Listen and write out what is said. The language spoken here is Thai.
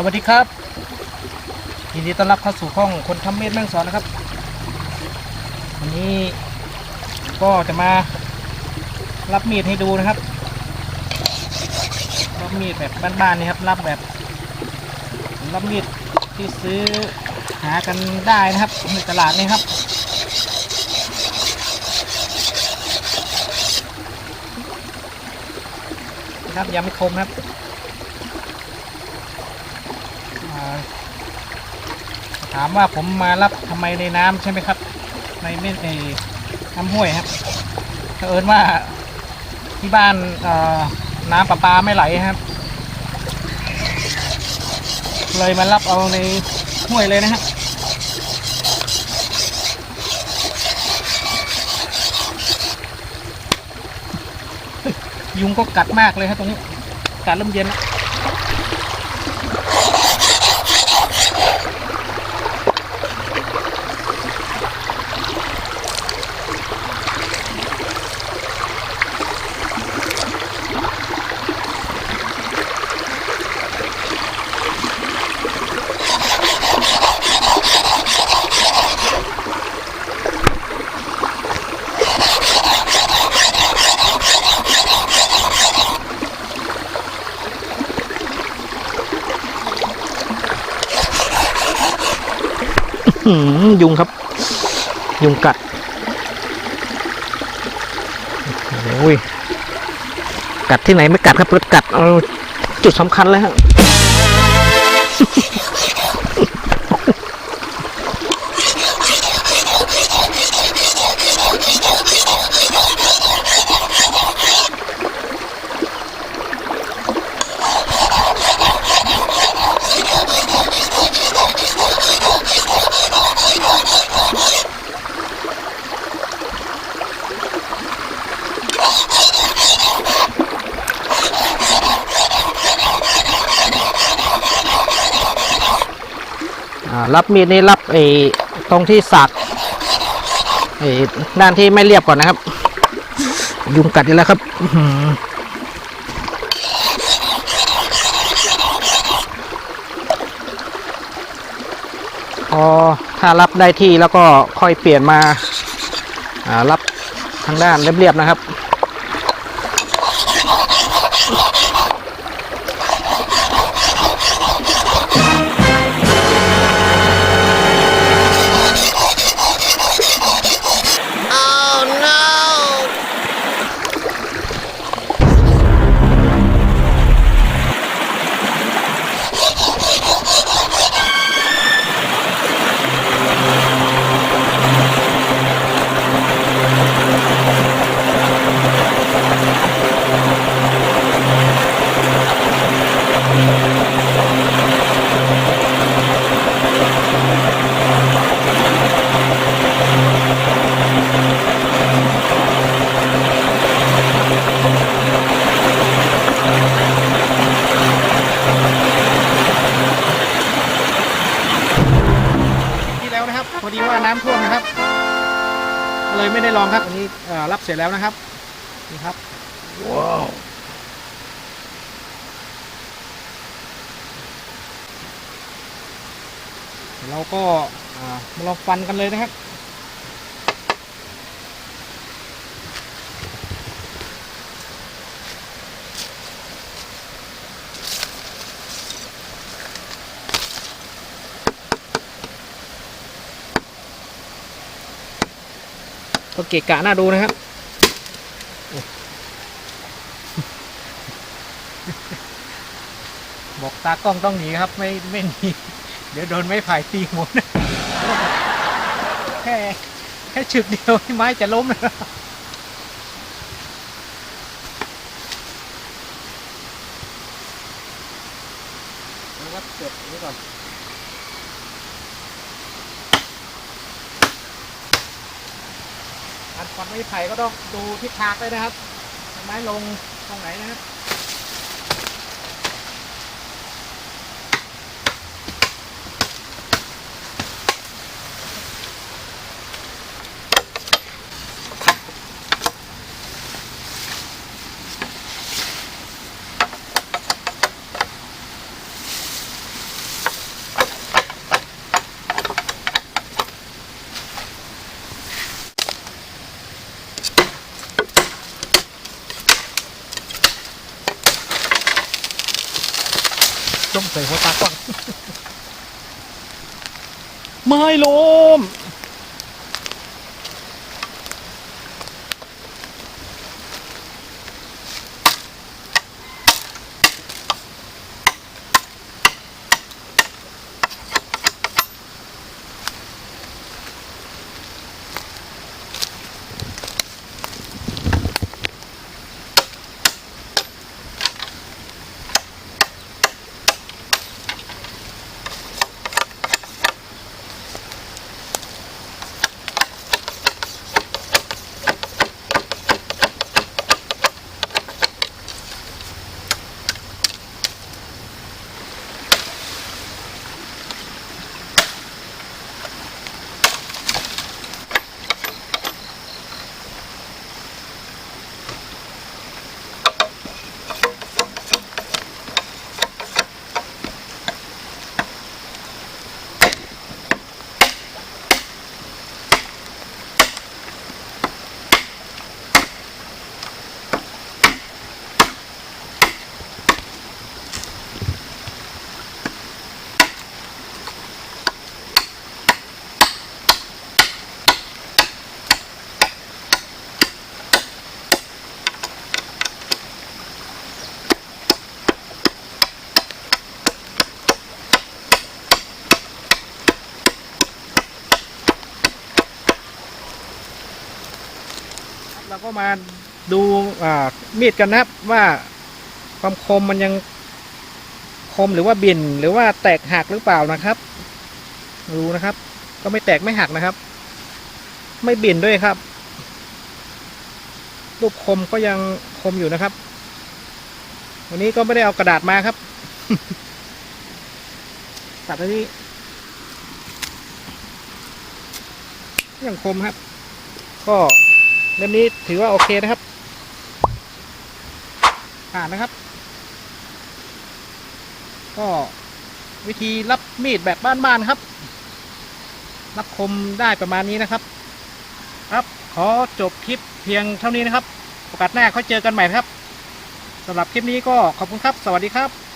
สวัสดีครับยินดีต้อนรับเข้าสู่ห้องคนทำเม็ดแม่งสอนนะครับ วันนี้ก็จะมารับมีดให้ดูนะครับรับมีดแบบบ้านๆนี่ครับรับแบบรับมีดที่ซื้อหากันได้นะครับในตลาดนี่ครับนะครับยังไม่คมครับอ่า ถามว่าผมมารับทำไมในน้ำใช่ไหมครับ ในไม่ในน้ำห้วยครับเผอิญว่าที่บ้านน้ำประปาไม่ไหลครับ เลยมารับเอาในห้วยเลยนะฮะยุงก็กัดมากเลยครับตรงนี้กัดเริ่มเย็นแล้ว ยุงครับ ยุงกัดโอ้ยกัดที่ไหนไม่กัดครับกัดเอาจุดสำคัญเลยครับ รับมีดนี่รับไอ้ตรงที่สักไอ้ด้านที่ไม่เรียบก่อนนะครับ ยุงกัดอีกแล้วครับอื้ออพอถ้ารับได้ที่แล้วก็ค่อยเปลี่ยนมารับทางด้านเรียบๆนะครับ พอดีว่าน้ำท่วมนะครับก็เลยไม่ได้ลองครับอันนี้เอ่อรับเสร็จแล้วนะครับนี่ครับว้าวเราก็อ่ามาลองฟันกันเลยนะครับ ก็เกะกะน่าดูนะครับบอกตากล้องต้องหนีครับ ไม่ไม่หนีเดี๋ยวโดนไม้ไผ่ตีหมดแค่แค่ฉึกเดียวไม้จะล้มแล้วแล้วก็เก็บอันนี้ก่อน การฟันไม้ไผ่ก็ต้องดูทิศทางด้วยนะครับไม้ลงตรงไหนนะครับ มใส่หัวตากว้างไม่ลม เราก็มาดูมีดกันนะครับว่าความคมมันยังคมหรือว่าบินหรือว่าแตกหักหรือเปล่านะครับ ดูนะครับ ก็ไม่แตกไม่หักนะครับ ไม่บินด้วยครับรูปคมก็ยังคมอยู่นะครับ วันนี้ก็ไม่ได้เอากระดาษมาครับ ตัดอันนี้ยังคมครับ ก็ เล่มนี้ถือว่าโอเคนะครับ ผ่านนะครับ ก็วิธีรับมีดแบบบ้านๆครับ รับคมได้ประมาณนี้นะครับ ครับขอจบคลิปเพียงเท่านี้นะครับ โอกาสหน้าเขาเจอกันใหม่ครับสำหรับคลิปนี้ก็ขอบคุณครับ สวัสดีครับ